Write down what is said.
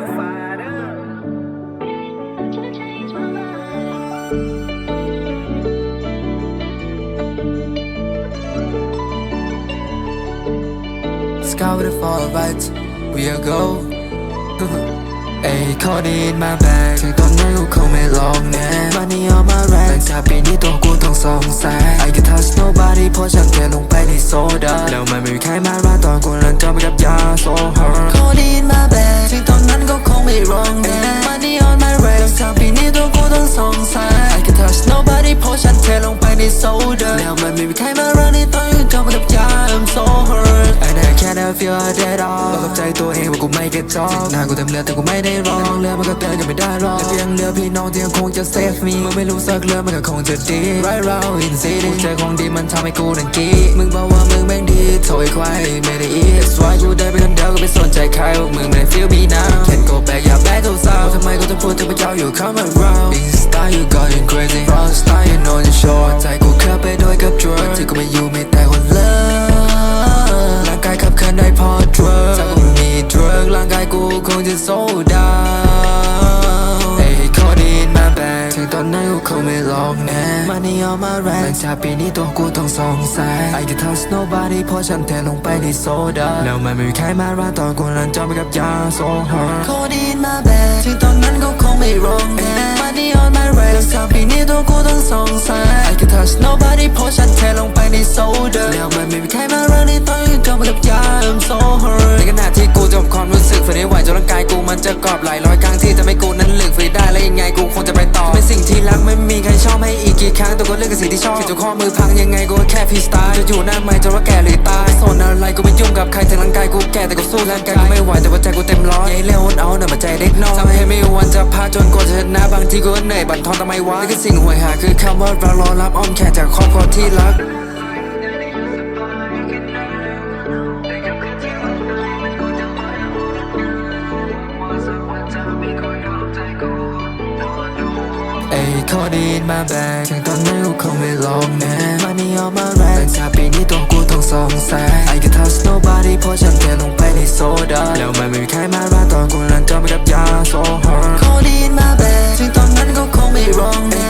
อยู่ฟ้าเด้อสกาวเดฟอร์บัต we are go เอ้ยขอดีนมาแบกถึงตอนนั้นกูคงไม่ลองแน่มันนี่เอามาแรงหลังจากปีนี้ตัวกูต้องสงสัย I can touch nobody เพราะฉันแค่ลงไปในโซดาแล้วมันไม่มีใครมาราตอนกูนั้นจำกับยา so hard ขอดีมา ก็คงไม่ลองแน่มันนี่ on my way หลังจากปีนี้ตัวกูต้องสองแสน I can touch nobody เพราะฉันเทลงไปในโซดาแล้วมันไม่มีใครมาร้านในตอนกูจำไปกับยา I'm so hurt I never can ever feel that all บอกกับใจตัวเองว่ากูไม่กระจอกหน้ากูเต็มเลือดแต่กูไม่ได้ร้องเรือดมันก็เตือนกันไม่ได้หรอกแต่เพียงเรือพี่น้องที่ยังคงจะ save me มึงไม่รู้สักเรือมันก็คงจะดี Right round in city กูเจอของดีมันทำให้กูนั้นกรีดมึงบอกว่ามึงแม่งดีโถยควายไม่ได้อีก That's why กูเดินไปคนเดียว ดถึงพระเจ้าอยู่ come around Insta you going crazy Rock star you know the show ใจกูเคลื่ไปด้วยกับ drug ที่กูไม่อยู่ไม่แต่คนเลิกร่างกายขับเคลื่อนได้พอ drug ถ้ากูมี drug ร่างกายกูคงจะ so down เอ้ยขอดีนมาแบกถึงตอนนั้นกูคงไม่ลองแน่มันนี่เอามาแรงหลังจากปีนี้ตัวกูต้องสองแสน I can touch nobody เพราะฉันเทลงไปในโซดาแล้วมันไม่มีใครมาร้าตอนกูนั้นจอมไปกับยา so hard ขอดีนมาแบกถึง นั้นก็คงไม่ลองแน่มันนี่ on my way หลังจากปีนี้ตัวกูต้องสงสน I can touch nobody เพราะฉันเทลงไปในโซดาแล้วมันไม่มีใครมาร้านในตอนกูจอมไปกับยา I'm so hurt ในขณะที่กูจบความรู้สึกฝืนไม่ไหวจนร่างกายกูมันจะกรอบหล กกี่ครั้งแต่ก็เลือกกับสิ่งที่ชอบถึงจะข้อมือพังยังไงกูก็แค่พีสตาร์จะอยู่หน้าไม่จะว่าแก่หรือตายโซนอะไรกูไม่ยุ่งกับใครถึงร่างกายกูแก่แต่กูสู้ร่างกายกูไม่ไหวแต่ว่าใจกูเต็มร้อยยัยเร็วเอาหน่อยมาใจเด็กน้อยทำให้ไม่วันจะพาจนกว่าจะชนะบางทีกูก็เหนื่อยบั่นทอนทำไมวะนี่คือสิ่งห่วยหาคือคำว่าเรารอรับอ้อมแขนจากครอบครัวที่รัก Told it in my bag ฉันต้องไม่รู้คงไม่ลงแน่ Money on my rack หลังจากปีนี้ตัวกูต้องสองแสัย I can touch nobody เพราะฉันเทลงไปในโซดาแล้วมันไม่มีใครมาว่าตอนกูนั้นจอมไปกับยาโซฮอร์ Told it in my bag ถึงตอนนั้นกูคงไม่ร้องแน่